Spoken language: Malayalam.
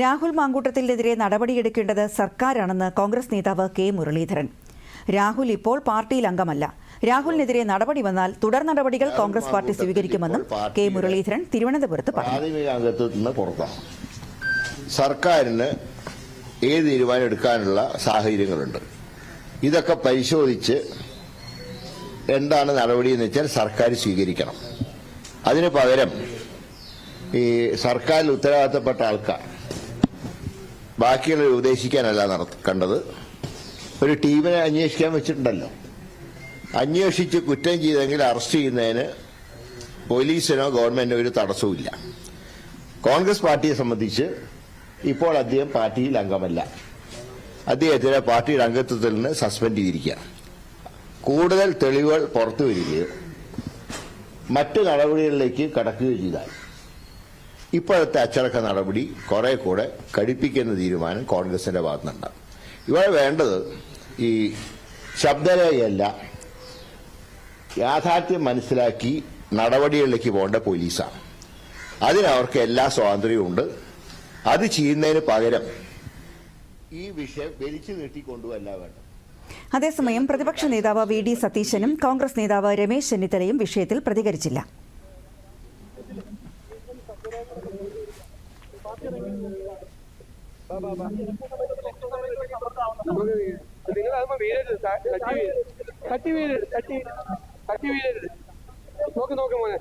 രാഹുൽ മാങ്കൂട്ടത്തിനെതിരെ നടപടിയെടുക്കേണ്ടത് സർക്കാരാണെന്ന് കോൺഗ്രസ് നേതാവ് കെ മുരളീധരൻ. രാഹുൽ ഇപ്പോൾ പാർട്ടിയിൽ അംഗമല്ല. രാഹുലിനെതിരെ നടപടി വന്നാൽ തുടർ നടപടികൾ കോൺഗ്രസ് പാർട്ടി സ്വീകരിക്കുമെന്നും കെ മുരളീധരൻ തിരുവനന്തപുരത്ത് പറഞ്ഞു. സർക്കാരിന് ഏത് തീരുമാനം എടുക്കാനുള്ള സാഹചര്യങ്ങളുണ്ട്. ഇതൊക്കെ പരിശോധിച്ച് എന്താണ് നടപടി എന്ന് വെച്ചാൽ സർക്കാർ സ്വീകരിക്കണം. അതിന് പകരം ഈ സർക്കാരിൽ ഉത്തരവാദിത്തപ്പെട്ട ആൾക്കാർ ബാക്കിയുള്ളവരെ ഉപദേശിക്കാനല്ല നട- കണ്ടത്. ഒരു ടീമിനെ അന്വേഷിക്കാൻ വെച്ചിട്ടുണ്ടല്ലോ. അന്വേഷിച്ച് കുറ്റം ചെയ്തെങ്കിൽ അറസ്റ്റ് ചെയ്യുന്നതിന് പോലീസിനോ ഗവൺമെന്റിനോ ഒരു തടസ്സവുമില്ല. കോൺഗ്രസ് പാർട്ടിയെ സംബന്ധിച്ച് ഇപ്പോൾ അദ്ദേഹം പാർട്ടിയിൽ അംഗമല്ല. അദ്ദേഹത്തിനെ പാർട്ടിയുടെ അംഗത്വത്തിൽ നിന്ന് സസ്പെൻഡ് ചെയ്തിരിക്കുക. കൂടുതൽ തെളിവുകൾ പുറത്തു വരികയോ മറ്റു നടപടികളിലേക്ക് കടക്കുകയോ ചെയ്താൽ ഇപ്പോഴത്തെ അച്ചടക്ക നടപടി കുറെ കൂടെ കടുപ്പിക്കുന്ന തീരുമാനം കോൺഗ്രസിന്റെ ഭാഗത്തുനിന്നുണ്ടാകും ഇവിടെ വേണ്ടത് ഈ ശബ്ദരേഖയല്ല യാഥാർത്ഥ്യം മനസ്സിലാക്കി നടപടികളിലേക്ക് പോകേണ്ട പോലീസാണ്. അതിനവർക്ക് എല്ലാ സ്വാതന്ത്ര്യവും ഉണ്ട്. അത് ചെയ്യുന്നതിന് പകരം ഈ വിഷയം വലിച്ചു നീട്ടിക്കൊണ്ടുവല്ല വേണ്ട അതേസമയം പ്രതിപക്ഷ നേതാവ് വി ഡി സതീശനും കോൺഗ്രസ് നേതാവ് രമേശ് ചെന്നിത്തലയും വിഷയത്തിൽ പ്രതികരിച്ചില്ല. നിങ്ങൾ അതൊന്നും വീഴരുത് ത- തട്ടി വീഴരുത് തട്ടി വീഴരുത് തട്ടി തട്ടി വീഴരുത്. നോക്ക് നോക്ക് മോനെ.